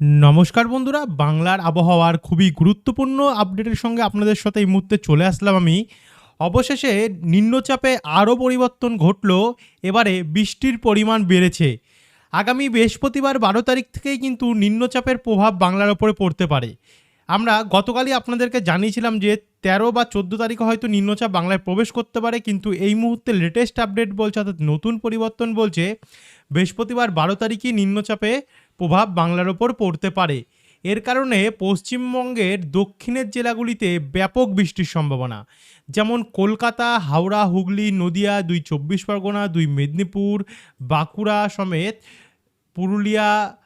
নমস্কার বন্ধুরা, বাংলার আবহাওয়ার খুবই গুরুত্বপূর্ণ আপডেটের সঙ্গে আপনাদের সাথে এই মুহূর্তে চলে আসলাম আমি। অবশেষে নিম্নচাপে আরও পরিবর্তন ঘটল, এবারে বৃষ্টির পরিমাণ বেড়েছে। আগামী বৃহস্পতিবার বারো তারিখ থেকেই কিন্তু নিম্নচাপের প্রভাব বাংলার ওপরে পড়তে পারে। আমরা গতকালই আপনাদেরকে জানিয়েছিলাম যে তেরো বা চোদ্দ তারিখে হয়তো নিম্নচাপ বাংলায় প্রবেশ করতে পারে, কিন্তু এই মুহূর্তে লেটেস্ট আপডেট বলছে, অর্থাৎ নতুন পরিবর্তন বলছে, বৃহস্পতিবার বারো তারিখে নিম্নচাপে প্রভাব বাংলার ওপর পড়তে পারে। এর কারণে পশ্চিমবঙ্গের দক্ষিণের জেলাগুলিতে ব্যাপক বৃষ্টির সম্ভাবনা। যেমন কলকাতা, হাওড়া, হুগলি, নদিয়া, দুই চব্বিশ পরগনা, দুই মেদিনীপুর, বাঁকুড়া সমেত, পুরুলিয়া,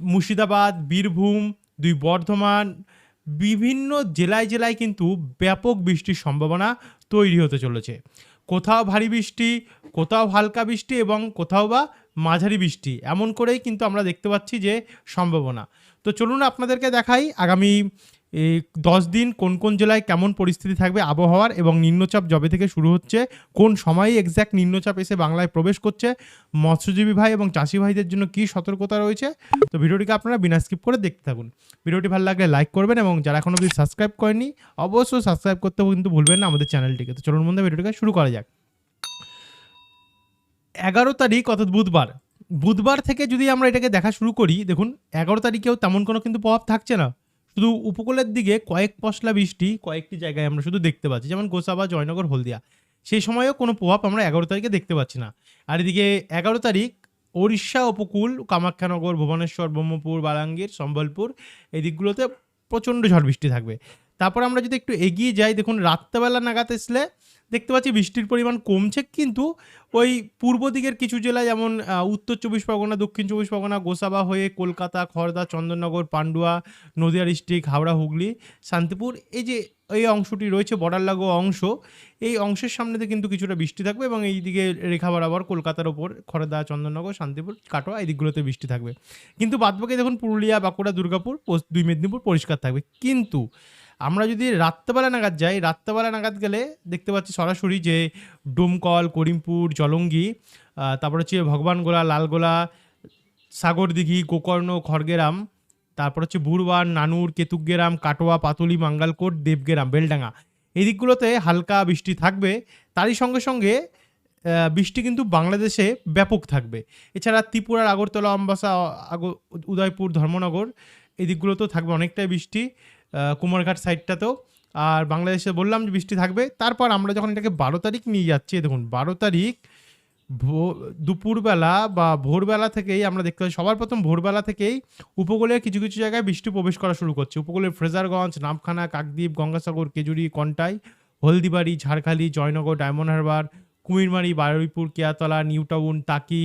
মুর্শিদাবাদ, বীরভূম, দুই বর্ধমান, বিভিন্ন জেলায় জেলায় কিন্তু ব্যাপক বৃষ্টির সম্ভাবনা তৈরি হতে চলেছে। কোথাও ভারী বৃষ্টি, কোথাও হালকা বৃষ্টি এবং কোথাও বা মাঝারি বৃষ্টি। এমন করেই কিন্তু আমরা দেখতে পাচ্ছি যে সম্ভাবনা। তো চলুন আপনাদেরকে দেখাই আগামী দশ দিন কোন কোন জেলায় কেমন পরিস্থিতি থাকবে আবহাওয়ার এবং নিম্নচাপ জবে থেকে শুরু হচ্ছে, কোন সময়ে এক্স্যাক্ট নিম্নচাপ এসে বাংলায় প্রবেশ করছে, মৎস্যজীবী ভাই এবং চাষি ভাইদের জন্য কী সতর্কতা রয়েছে, তো ভিডিওটিকে আপনারা বিনা স্কিপ করে দেখতে থাকুন। ভিডিওটি ভালো লাগলে লাইক করবেন এবং যারা এখনও অবধি সাবস্ক্রাইব করেনি অবশ্যই সাবস্ক্রাইব করতে কিন্তু ভুলবেন না আমাদের চ্যানেলটিকে তো চলুন বন্ধু ভিডিওটিকে শুরু করা যাক। এগারো তারিখ, অর্থাৎ বুধবার। বুধবার থেকে যদি আমরা এটাকে দেখা শুরু করি, দেখুন, এগারো তারিখেও তেমন কোনো কিন্তু প্রভাব থাকছে না। শুধু উপকূলের দিকে কয়েক পশলা বৃষ্টি কয়েকটি জায়গায় আমরা শুধু দেখতে পাচ্ছি, যেমন গোসাবা, জয়নগর, হলদিয়া। সেই সময়ও কোনো প্রভাব আমরা এগারো তারিখে দেখতে পাচ্ছি না। আর এদিকে এগারো তারিখ, ওড়িশা উপকূল, কামাখ্যানগর, ভুবনেশ্বর, ব্রহ্মপুর বালাঙ্গীর সম্বলপুর, এই দিকগুলোতে প্রচণ্ড ঝড় বৃষ্টি থাকবে। তারপর আমরা যদি একটু এগিয়ে যাই, দেখুন, রাত্রেবেলা নাগাদ আসলে দেখতে পাচ্ছি বৃষ্টির পরিমাণ কমছে, কিন্তু ওই পূর্ব দিকের কিছু জেলা যেমন উত্তর চব্বিশ পরগনা, দক্ষিণ চব্বিশ পরগনা, গোসাবা হয়ে কলকাতা খড়দা চন্দননগর, পান্ডুয়া, নদিয়া ডিস্ট্রিক্ট, হাওড়া, হুগলি, শান্তিপুর, এই যে এই অংশটি রয়েছে, বর্ডার লাগোয়া অংশ, এই অংশের সামনেতে কিন্তু কিছুটা বৃষ্টি থাকবে এবং এই দিকে রেখা বরাবর কলকাতার ওপর খড়দা চন্দননগর, শান্তিপুর, কাটোয়া এই দিকগুলোতে বৃষ্টি থাকবে। কিন্তু বাদবাকি দেখুন, পুরুলিয়া, বাঁকুড়া, দুর্গাপুর দুই মেদিনীপুর পরিষ্কার থাকবে। কিন্তু আমরা যদি রাত্রেবেলা নাগাদ যাই, রাত্রেবেলা নাগাদ গেলে দেখতে পাচ্ছি সরাসরি যে ডোমকল, করিমপুর, জলঙ্গি তারপর হচ্ছে ভগবানগোলা, লালগোলা, সাগরদিঘি, গোকর্ণ, খড়গেরাম, তারপর হচ্ছে বুড়বান নানুর, কেতুকগেরাম, কাটোয়া, পাতুলি, মাঙ্গালকোট, দেবগেরাম, বেলডাঙ্গা। এই দিকগুলোতে হালকা বৃষ্টি থাকবে। তারই সঙ্গে সঙ্গে বৃষ্টি কিন্তু বাংলাদেশে ব্যাপক থাকবে। এছাড়া ত্রিপুরার আগরতলা আমবাসা আগ- উদয়পুর, ধর্মনগর, এই দিকগুলোতেও থাকবে অনেকটাই বৃষ্টি। কুমারঘাট সাইডটাতেও। আর বাংলাদেশে বললাম যে বৃষ্টি থাকবে। তারপর আমরা যখন এটাকে বারো তারিখ নিয়ে যাচ্ছি দেখুন, বারো তারিখ দুপুরবেলা বা ভোরবেলা থেকেই আমরা দেখতে পাচ্ছি, সবার প্রথম ভোরবেলা থেকেই উপকূলের কিছু কিছু জায়গায় বৃষ্টি প্রবেশ করা শুরু করছে। উপকূলের Frasergunj, Namkhana, Kakdwip, Gangasagar, Kejuri, Contai, Haldibari, Jharkhali, Joynagar, Diamond Harbour, Kumirmari, Baruipur Keyatala New Town Taki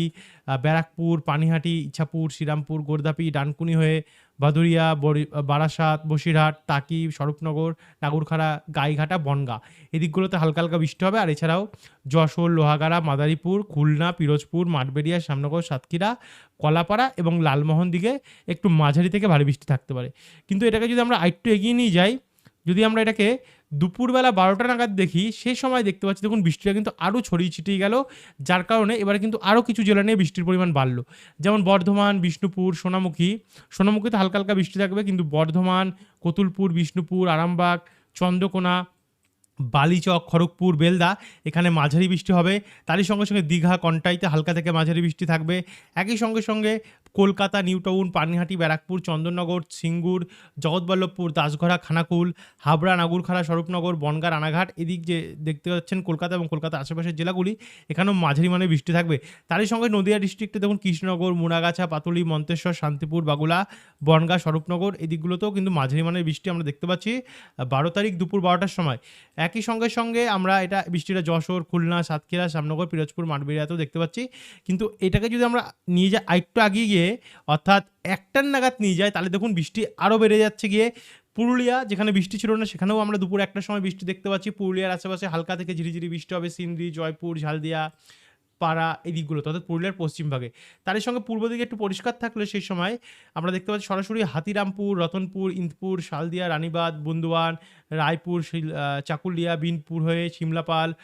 Barrackpore, Panihati, Ichapur, Srirampur, Gordhapi, Dankuni হয়ে ভাদুরিয়া বরি- বারাসাত, বসিরহাট, টাকি, স্বরূপনগর, নাগরখাড়া, গাইঘাটা, বনগা। এদিকগুলোতে হালকা হালকা বৃষ্টি হবে। আর এছাড়াও যশোর, লোহাগাড়া, মাদারীপুর, খুলনা, পিরোজপুর, মাঠবেড়িয়া, শ্যামনগর, সাতক্ষীরা, কলাপাড়া এবং লালমোহন দিকে একটু মাঝারি থেকে ভারী বৃষ্টি থাকতে পারে। কিন্তু এটাকে যদি আমরা আরেকটু এগিয়ে নিয়ে যাই, যদি আমরা এটাকে দুপুরবেলা বারোটা নাগাদ দেখি, সে সময় দেখতে পাচ্ছি, দেখুন বৃষ্টিটা কিন্তু আরও ছড়িয়ে ছিটিয়ে গেল, যার কারণে এবারে কিন্তু আরও কিছু জেলা নিয়ে বৃষ্টির পরিমাণ বাড়ল। যেমন বর্ধমান, বিষ্ণুপুর, সোনামুখী, সোনামুখীতে হালকা হালকা বৃষ্টি থাকবে, কিন্তু বর্ধমান, কতুলপুর, বিষ্ণুপুর, আরামবাগ, চন্দ্রকোনা বালিচক, খড়গপুর, বেলদা, এখানে মাঝারি বৃষ্টি হবে। তারই সঙ্গে সঙ্গে দীঘা, কন্টাইতে হালকা থেকে মাঝারি বৃষ্টি থাকবে। একই সঙ্গে সঙ্গে কলকাতা, নিউটাউন, পানিহাটি, ব্যারাকপুর, চন্দননগর, সিঙ্গুর, জগৎবল্লভপুর দাসঘরা খানাকুল, হাবড়া, নাগুরখাড়া, স্বরূপনগর, বনগা, রানাঘাট, এদিক যে দেখতে পাচ্ছেন কলকাতা এবং কলকাতা আশেপাশের জেলাগুলি, এখানেও মাঝারি মানে বৃষ্টি থাকবে। তারই সঙ্গে নদিয়া ডিস্ট্রিক্টে দেখুন কৃষ্ণনগর মুনাগাছা পাতুলি, মন্তেশ্বর, শান্তিপুর, বাগুলা, বনগা, স্বরূপনগর, এদিকগুলোতেও কিন্তু মাঝারি মানের বৃষ্টি আমরা দেখতে পাচ্ছি। বারো তারিখ দুপুর বারোটার সময়। একই সঙ্গে সঙ্গে আমরা এটা বৃষ্টিটা যশোর, খুলনা, সাতক্ষীরা, শ্যামনগর, পিরোজপুর, মাঠবেড়িয়াতেও দেখতে পাচ্ছি। কিন্তু এটাকে যদি আমরা নিয়ে যাই, আরেকটু আগিয়ে গিয়ে, অর্থাৎ একটার নাগাদ নিয়ে যাই, তাহলে দেখুন বৃষ্টি আরও বেড়ে যাচ্ছে গিয়ে। পুরুলিয়া, যেখানে বৃষ্টি ছিল না, সেখানেও আমরা দুপুর একটার সময় বৃষ্টি দেখতে পাচ্ছি। পুরুলিয়ার আশেপাশে হালকা থেকে ঝিরিঝিরি বৃষ্টি হবে। সিন্দ্রি জয়পুর, ঝালদিয়া পাড়া এদিকগুলো দিকগুলোতে অর্থাৎ পুরুলিয়ার পশ্চিমভাগে তারই সঙ্গে পূর্ব দিকে একটু পরিষ্কার থাকলে সেই সময় আমরা দেখতে পাচ্ছি সরাসরি হাতিরামপুর রতনপুর ইন্দপুর শালদিয়া রানীবাদ বন্দুয়ান রায়পুর চাকুলিয়া বিনপুর হয়ে সিমলাপাল আহ,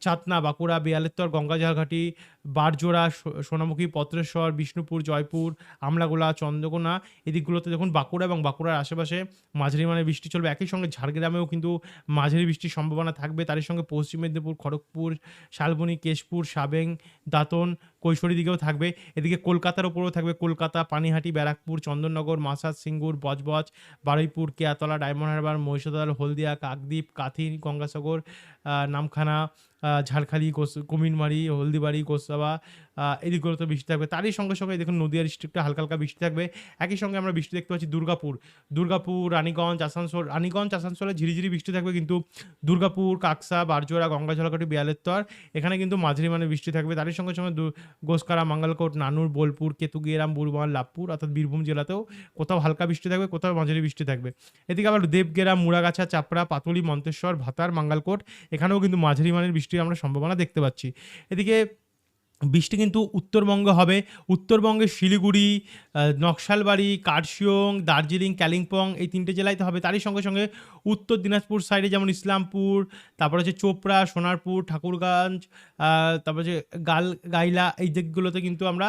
চাতনা, বাঁকুড়া, বিয়ালেত্তর গঙ্গাঝালঘাটি বারজোড়া সোনামুখী, পত্রেশ্বর, বিষ্ণুপুর, জয়পুর, আমলাগোলা, চন্দ্রকোনা এদিকগুলোতে দেখুন বাঁকুড়া এবং বাঁকুড়ার আশেপাশে মাঝারি মানে বৃষ্টি চলবে। একই সঙ্গে ঝাড়গ্রামেও কিন্তু মাঝারি বৃষ্টির সম্ভাবনা থাকবে। তারই সঙ্গে পশ্চিম মেদিনীপুর, খড়গপুর, শালবনি, কেশপুর, সাবেং, দাঁতন কৈশোরী দিকেও থাকবে। এদিকে কলকাতার ওপরেও থাকবে কলকাতা, পানিহাটি, ব্যারাকপুর, চন্দননগর মাসাদ সিঙ্গুর, বজবজ, বারুইপুর, কেয়াতলা, ডায়মন্ড হারবার, মহিষাদল, হলদিয়া, কাকদ্বীপ কাথি গঙ্গাসাগর নামখানা ঝাড়খালি কুমিরমারি, হলদিবাড়ি গোসাবা এদিকগুলোতে বৃষ্টি থাকবে। তারই সঙ্গে সঙ্গে দেখুন নদীয়া ডিস্ট্রিক্টে হালকা হালকা বৃষ্টি থাকবে। একই সঙ্গে আমরা বৃষ্টি দেখতে পাচ্ছি দুর্গাপুর। দুর্গাপুর, রানীগঞ্জ, আসানসোল, রানীগঞ্জ, আসানসোলে ঝিরিঝিরি বৃষ্টি থাকবে কিন্তু দুর্গাপুর, কাকসা, বারজোড়া, গঙ্গা ঝলকাটি বিয়ালেত্তর এখানে কিন্তু মাঝারি মানে বৃষ্টি থাকবে। তারই সঙ্গে সঙ্গে গোসকারা, মাঙ্গালকোট, নানুর, বোলপুর, কেতুগিরাম বুরবান লাভপুর, অর্থাৎ বীরভূম জেলাতেও কোথাও হালকা বৃষ্টি থাকবে, কোথাও মাঝারি বৃষ্টি থাকবে। এদিকে আবার দেবগেরা মুড়াগাছা, চাপড়া, পাতুলি, মন্তেশ্বর, ভাতার, মাঙ্গালকোট, এখানেও কিন্তু মাঝারি মানের বৃষ্টির আমরা সম্ভাবনা দেখতে পাচ্ছি। এদিকে বৃষ্টি কিন্তু উত্তরবঙ্গে হবে। উত্তরবঙ্গে শিলিগুড়ি নকশালবাড়ি কার্শিয়ং দার্জিলিং, কালিম্পং এই তিনটে জেলায় তো হবে। তারই সঙ্গে সঙ্গে উত্তর দিনাজপুর সাইডে যেমন ইসলামপুর, তারপর হচ্ছে চোপড়া, সোনারপুর, ঠাকুরগঞ্জ তারপর হচ্ছে গাল গাইলা, এই দিকগুলোতে কিন্তু আমরা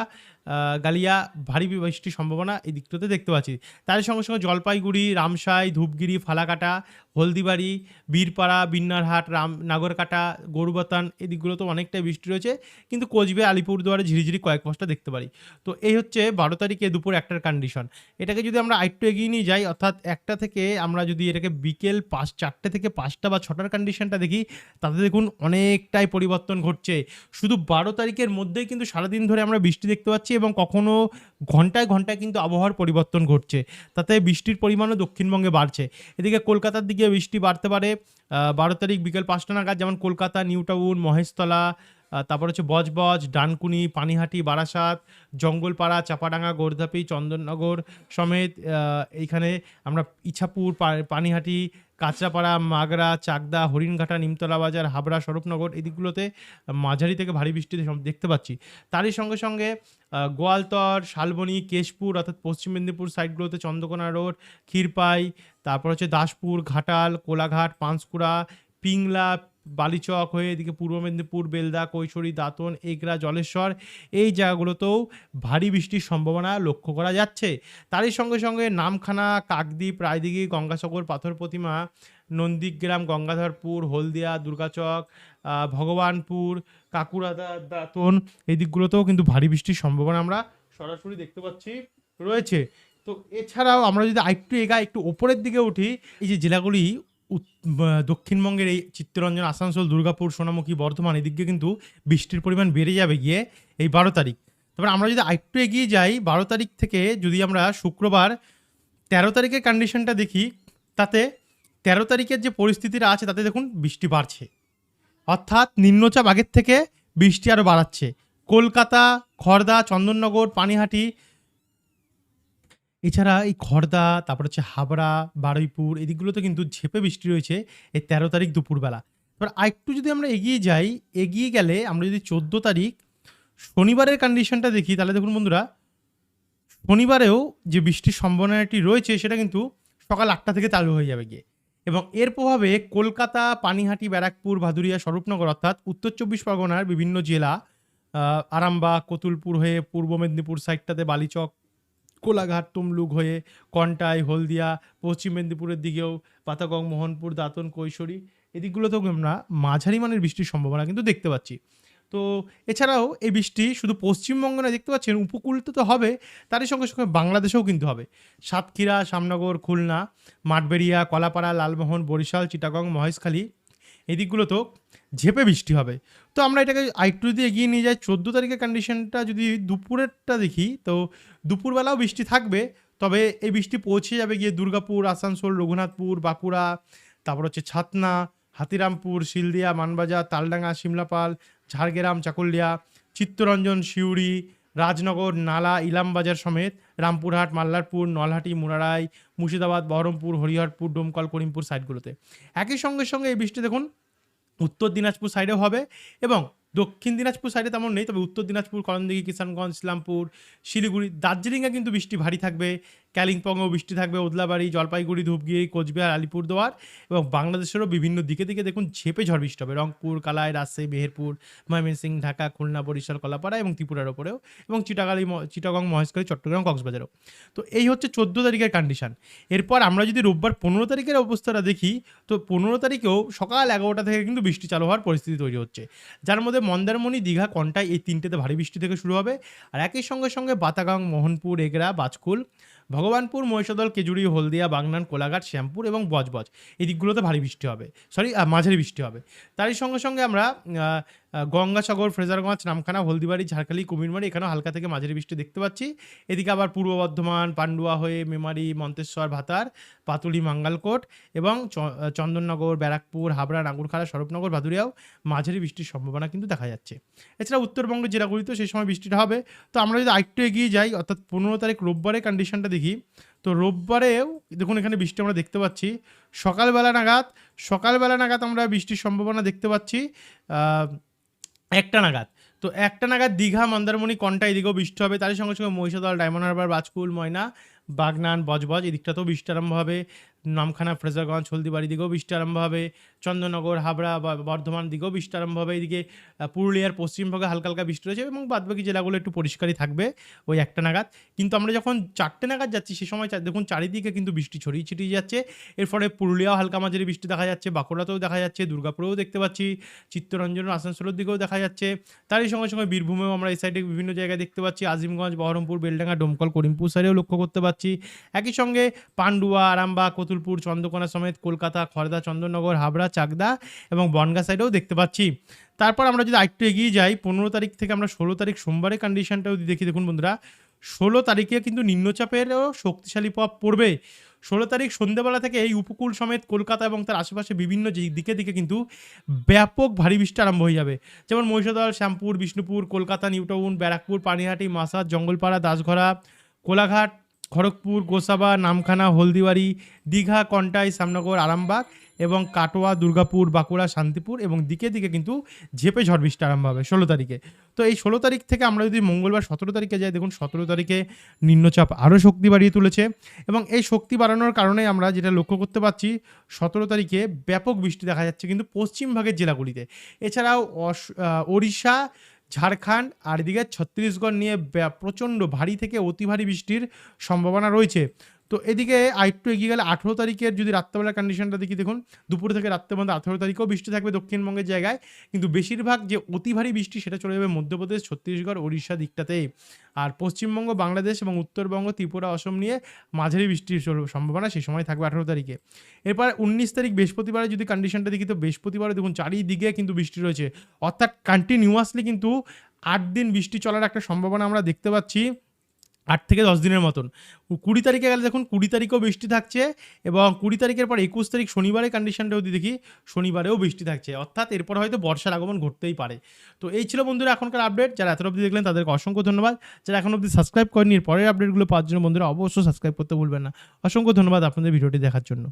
গালিয়া ভারী বৃষ্টির সম্ভাবনা এই দিকটাতে দেখতে পাচ্ছি। তার সঙ্গে সঙ্গে জলপাইগুড়ি, রামসাই, ধূপগিরি, ফালাকাটা, হলদিবাড়ি, বীরপাড়া, বিন্নারহাট, রাম নাগরকাটা, গরুবাতান, এই দিকগুলোতে অনেকটাই বৃষ্টি রয়েছে। কিন্তু কোচবিহার, আলিপুরদুয়ারে ঝিরিঝিরি কয়েক পশটা দেখতে পারি। তো এই হচ্ছে বারো তারিখে দুপুর একটার কন্ডিশন এটাকে যদি আমরা আরেকটু এগিয়ে নিয়ে যাই, অর্থাৎ একটা থেকে আমরা যদি এটাকে বিকেল পাঁচ, চারটে থেকে পাঁচটা বা ছটার কন্ডিশনটা দেখি, তাতে দেখুন অনেকটাই পরিবর্তন ঘটছে। শুধু বারো তারিখের মধ্যেই কিন্তু সারাদিন ধরে আমরা বৃষ্টি দেখতে পাচ্ছি এবং কখনো ঘন্টায় ঘন্টায় কিন্তু আবহাওয়ার পরিবর্তন ঘটছে। তাতে বৃষ্টির পরিমাণও দক্ষিণবঙ্গে বাড়ছে। এদিকে কলকাতার দিকে বৃষ্টি বাড়তে পারে। বারো তারিখ বিকেল পাঁচটা নাগাদ যেমন কলকাতা, নিউ টাউন, মহেশতলা তারপর হচ্ছে বজবজ, ডানকুনি, পানিহাটি, বারাসাত, জঙ্গলপাড়া, চাপাডাঙ্গা, গোর্ধাপি, চন্দননগর সমেত এইখানে আমরা ইছাপুর পানিহাটি, কাঁচরাপাড়া, মাগরা, চাকদা, হরিণঘাটা, নিমতলা বাজার, হাবড়া, স্বরূপনগর, এই দিকগুলোতে মাঝারি থেকে ভারী বৃষ্টি সম- দেখতে পাচ্ছি। তারই সঙ্গে সঙ্গে গোয়ালতর, শালবনী, কেশপুর, অর্থাৎ পশ্চিম মেদিনীপুর সাইডগুলোতে চন্দ্রকোনা রোড, ক্ষীরপাই, তারপর হচ্ছে দাসপুর, ঘাটাল, কোলাঘাট, পাঁশকুড়া, পিংলা বালিচক হয়ে এদিকে পূর্ব মেদিনীপুর, বেলদা, কৈশোরী, দাঁতন, এগরা, জলেশ্বর এই জায়গাগুলোতেও ভারী বৃষ্টির সম্ভাবনা লক্ষ্য করা যাচ্ছে। তারই সঙ্গে সঙ্গে নামখানা, কাকদ্বীপ, রায়দিঘি, গঙ্গাসাগর, পাথর প্রতিমা, নন্দীগ্রাম, গঙ্গাধরপুর, হলদিয়া, দুর্গাচক ভগবানপুর কাকুরা দা- দাঁতন এই দিকগুলোতেও কিন্তু ভারী বৃষ্টির সম্ভাবনা আমরা সরাসরি দেখতে পাচ্ছি রয়েছে। তো এছাড়াও আমরা যদি আরেকটু এগা, একটু ওপরের দিকে উঠি, এই যে জেলাগুলি দক্ষিণবঙ্গের এই চিত্তরঞ্জন, আসানসোল, দুর্গাপুর, সোনামুখী, বর্ধমান, এদিকে কিন্তু বৃষ্টির পরিমাণ বেড়ে যাবে গিয়ে এই বারো তারিখ। তারপর আমরা যদি আরেকটু এগিয়ে যাই, বারো তারিখ থেকে যদি আমরা শুক্রবার তেরো তারিখের কন্ডিশনটা দেখি, তাতে তেরো তারিখের যে পরিস্থিতিটা আছে, তাতে দেখুন বৃষ্টি বাড়ছে। অর্থাৎ নিম্নচাপ আগের থেকে বৃষ্টি আরও বাড়াচ্ছে। কলকাতা খড়দা চন্দননগর, পানিহাটি এছাড়া এই খড়দা তারপর হচ্ছে হাবড়া, বারুইপুর, এদিকগুলোতে কিন্তু ঝেপে বৃষ্টি রয়েছে এই তেরো তারিখ দুপুরবেলা। এবার আরেকটু যদি আমরা এগিয়ে যাই, এগিয়ে গেলে আমরা যদি চোদ্দ তারিখ শনিবারের কন্ডিশনটা দেখি, তাহলে দেখুন বন্ধুরা, শনিবারেও যে বৃষ্টির সম্ভাবনাটি রয়েছে, সেটা কিন্তু সকাল আটটা থেকে চালু হয়ে যাবে গিয়ে। এবং এর প্রভাবে কলকাতা, পানিহাটি, ব্যারাকপুর, ভাদুরিয়া, স্বরূপনগর, অর্থাৎ উত্তর চব্বিশ পরগনার বিভিন্ন জেলা আরামবাগ, কতুলপুর হয়ে পূর্ব মেদিনীপুর সাইডটাতে বালিচক কোলাঘাট তমলুক হয়ে কন্টাই, হলদিয়া, পশ্চিম মেদিনীপুরের দিকেও পাতাগং, মোহনপুর, দাঁতন, কৈশোরী, এদিকগুলোতেও আমরা মাঝারি মানের বৃষ্টির সম্ভাবনা কিন্তু দেখতে পাচ্ছি। তো এছাড়াও এই বৃষ্টি শুধু পশ্চিমবঙ্গ না দেখতে পাচ্ছেন, উপকূলতে তো হবে, তারই সঙ্গে সঙ্গে বাংলাদেশেও কিন্তু হবে। সাতক্ষীরা শ্যামনগর খুলনা, মাঠবেড়িয়া, কলাপাড়া, লালমোহন, বরিশাল, চিটাগং, মহেশখালী এই দিকগুলোতেও ঝেপে বৃষ্টি হবে। তো আমরা এটাকে আরেকটু যদি এগিয়ে নিয়ে যাই, চোদ্দ তারিখের কন্ডিশনটা যদি দুপুরেরটা দেখি, তো দুপুরবেলাও বৃষ্টি থাকবে, তবে এই বৃষ্টি পৌঁছে যাবে গিয়ে দুর্গাপুর, আসানসোল, রঘুনাথপুর, বাঁকুড়া, তারপর হচ্ছে ছাতনা, হাতিরামপুর, শিলদিয়া মানবাজার তালডাঙ্গা, সিমলাপাল, ঝাড়গ্রাম, চাকুলিয়া, চিত্তরঞ্জন, সিউড়ি, রাজনগর, নালা, ইলামবাজার সমেত রামপুরহাট, মাল্লারপুর, নলহাটি, মুরারাই, মুর্শিদাবাদ, বহরমপুর, হরিহরপুর, ডোমকল, করিমপুর সাইডগুলোতে একই সঙ্গে সঙ্গে এই বৃষ্টি দেখুন উত্তর দিনাজপুর সাইডেও হবে এবং দক্ষিণ দিনাজপুর সাইডে তেমন নেই, তবে উত্তর দিনাজপুর করণদিঘি কিষানগঞ্জ, ইসলামপুর, শিলিগুড়ি, দার্জিলিংয়ে কিন্তু বৃষ্টি ভারী থাকবে। কালিম্পংয়েও বৃষ্টি থাকবে, ওদলাবাড়ি, জলপাইগুড়ি ধূপগিরি কোচবিহার, আলিপুরদুয়ার এবং বাংলাদেশেরও বিভিন্ন দিকে দিকে দেখুন ঝেপে ঝড় বৃষ্টি হবে। রংপুর, কালাই, রাজশাহী, মেহেরপুর ময়মনসিং ঢাকা, খুলনা, বরিশাল, কলাপাড়া এবং ত্রিপুরার ওপরেও এবং চিটাগালি চিটাগং, মহেশখালী, চট্টগ্রাম, কক্সবাজারও। তো এই হচ্ছে চোদ্দ তারিখের কন্ডিশন এরপর আমরা যদি রোববার পনেরো তারিখের অবস্থাটা দেখি, তো পনেরো তারিখেও সকাল এগারোটা থেকে কিন্তু বৃষ্টি চালু হওয়ার পরিস্থিতি তৈরি হচ্ছে। যার মধ্যে মন্দারমণি, দীঘা, কন্টাই এই তিনটেতে ভারী বৃষ্টি থেকে শুরু হবে। আর একই সঙ্গে সঙ্গে বাতাগাং, মোহনপুর এগরা বাজকুল ভগবানপুর মহিষাদল কেজুরি হলদিয়া, বাগনান, কোলাঘাট, শ্যামপুর এবং বজবজ। এই দিকগুলোতে ভারী বৃষ্টি হবে। সরি মাঝারি বৃষ্টি হবে। তারই সঙ্গে সঙ্গে আমরা গঙ্গাসাগর, ফ্রেজারগঞ্জ, নামখানা, হলদিবাড়ি, ঝাড়খালি, কুমিরমারি, এখানেও হালকা থেকে মাঝারি বৃষ্টি দেখতে পাচ্ছি। এদিকে আবার পূর্ব বর্ধমান, পান্ডুয়া হয়ে মেমারি, মন্তেশ্বর, ভাতার, পাতুলি, মাঙ্গালকোট এবং চন্দননগর, ব্যারাকপুর, হাবড়া নাগুরখাড়া স্বরূপনগর, ভাদুরিয়াও মাঝারি বৃষ্টির সম্ভাবনা কিন্তু দেখা যাচ্ছে। এছাড়া উত্তরবঙ্গের জেলাগুলিতেও সেই সময় বৃষ্টিটা হবে। তো আমরা যদি আরেকটু এগিয়ে যাই, অর্থাৎ পনেরো তারিখ রোববারের কন্ডিশনটা দেখি, তো রোববারেও দেখুন এখানে বৃষ্টি আমরা দেখতে পাচ্ছি। সকালবেলা নাগাদ সকালবেলা নাগাদ আমরা বৃষ্টির সম্ভাবনা দেখতে পাচ্ছি। একটা নাগাদ। তো একটা নাগাদ দীঘা, মন্দারমণি, কন্টা এদিকেও বৃষ্টি হবে। তারই সঙ্গে সঙ্গে মহিষাদল, ডায়মন্ড হারবার বাজকুল ময়না, বাগনান, বজবজ, এদিকটাতেও বৃষ্টি আরম্ভ হবে। নামখানা ফ্রেজারগঞ্জ হলদিবাড়ি দিকেও বৃষ্টি আরম্ভ হবে। চন্দননগর হাবড়া বা বর্ধমান দিকেও বৃষ্টি আরম্ভ হবে। এদিকে পুরুলিয়ার পশ্চিমবঙ্গে হালকা হালকা বৃষ্টি রয়েছে এবং বাদবাকি জেলাগুলো একটু পরিষ্কারই থাকবে ওই একটা নাগাদ। কিন্তু আমরা যখন চারটে নাগাদ যাচ্ছি, সে সময় দেখুন, চারিদিকে কিন্তু বৃষ্টি ছড়িয়ে ছিটিয়ে যাচ্ছে। এর ফলে পুরুলিয়াও হালকা মাঝারি বৃষ্টি দেখা যাচ্ছে, বাঁকুড়াতেও দেখা যাচ্ছে, দুর্গাপুরেও দেখতে পাচ্ছি চিত্তরঞ্জন আসানসোলের দিকেও দেখা যাচ্ছে। তারই সঙ্গে সঙ্গে বীরভূমেও আমরা এই সাইডে বিভিন্ন জায়গায় দেখতে পাচ্ছি, আজিমগঞ্জ, বহরমপুর, বেলডাঙ্গা, ডোমকল, করিমপুর সাইডেও লক্ষ্য করতে পারছি একই সঙ্গে পান্ডুয়া, আরামবাগ কতুলপুর চন্দ্রকোনা সমেত কলকাতা খড়দা চন্দননগর, হাবড়া, চাকদা এবং বনগা সাইডেও দেখতে পাচ্ছি। তারপর আমরা যদি আরেকটু এগিয়ে যাই, পনেরো তারিখ থেকে আমরা ষোলো তারিখ সোমবারের কন্ডিশনটাও দেখি, দেখুন বন্ধুরা, ষোলো তারিখে কিন্তু নিম্নচাপেরও শক্তিশালী প্রভাব পড়বে। ষোলো তারিখ সন্ধ্যেবেলা থেকে এই উপকূল সমেত কলকাতা এবং তার আশেপাশে বিভিন্ন দিকে দিকে কিন্তু ব্যাপক ভারী বৃষ্টি আরম্ভ হয়ে যাবে। যেমন মহিষাদল, শ্যামপুর, বিষ্ণুপুর, কলকাতা, নিউটাউন, ব্যারাকপুর, পানিহাটি মাসাদ জঙ্গলপাড়া, দাসঘরা, কোলাঘাট খড়গপুর, গোসাবা, নামখানা, হলদিবাড়ি, দীঘা, কন্টাই সামনগর আরামবাগ এবং কাটোয়া, দুর্গাপুর, বাঁকুড়া, শান্তিপুর এবং দিকে দিকে কিন্তু ঝেপে ঝড় বৃষ্টি আরম্ভ হবে ষোলো তারিখে। তো এই ষোলো তারিখ থেকে আমরা যদি মঙ্গলবার সতেরো তারিখে যাই, দেখুন সতেরো তারিখে নিম্নচাপ আরও শক্তি বাড়িয়ে তুলেছে এবং এই শক্তি বাড়ানোর কারণে আমরা যেটা লক্ষ্য করতে পারছি সতেরো তারিখে ব্যাপক বৃষ্টি দেখা যাচ্ছে কিন্তু পশ্চিম ভাগের জেলাগুলিতে। এছাড়াও ওড়িশা ঝাড়খণ্ড আর এদিকে ছত্তিশগড় নিয়ে প্রচণ্ড ভারী থেকে অতি ভারী বৃষ্টির সম্ভাবনা রয়েছে। তো এদিকে আরেকটু এগিয়ে গেলে আঠেরো তারিখের যদি রাত্রেবেলার কন্ডিশনটা দেখি, দেখুন, দুপুর থেকে রাত্রে পর্যন্ত আঠেরো তারিখেও বৃষ্টি থাকবে দক্ষিণবঙ্গের জায়গায়। কিন্তু বেশিরভাগ যে অতি ভারী বৃষ্টি, সেটা চলে যাবে মধ্যপ্রদেশ, ছত্তিশগড়, ওড়িশা দিকটাতেই আর পশ্চিমবঙ্গ, বাংলাদেশ এবং উত্তরবঙ্গ, ত্রিপুরা, অসম নিয়ে মাঝারি বৃষ্টির সম্ভাবনা সেই সময় থাকবে আঠেরো তারিখে। এরপর উনিশ তারিখ বৃহস্পতিবারে যদি কন্ডিশনটা দেখি, তো বৃহস্পতিবারে দেখুন, চারিদিকে কিন্তু বৃষ্টি রয়েছে। অর্থাৎ কন্টিনিউয়াসলি কিন্তু আট দিন বৃষ্টি চলার একটা সম্ভাবনা আমরা দেখতে পাচ্ছি। আট থেকে দশ দিনের মতন। কুড়ি তারিখে গেলে দেখুন কুড়ি তারিখেও বৃষ্টি থাকছে এবং কুড়ি তারিখের পর একুশ তারিখ শনিবারের কন্ডিশনটা যদি দেখি শনিবারেও বৃষ্টি থাকছে। অর্থাৎ এরপর হয়তো বর্ষার আগমন ঘটতেই পারে। তো এই ছিল বন্ধুরা এখনকার আপডেট যারা এত অবধি দেখলেন তাদেরকে অসংখ্য ধন্যবাদ। যারা এখন অবধি সাবস্ক্রাইব করেনি পরের আপডেটগুলো পাওয়ার জন্য বন্ধুরা অবশ্যই সাবস্ক্রাইব করতে ভুলবেন না। অসংখ্য ধন্যবাদ আপনাদের ভিডিওটি দেখার জন্য।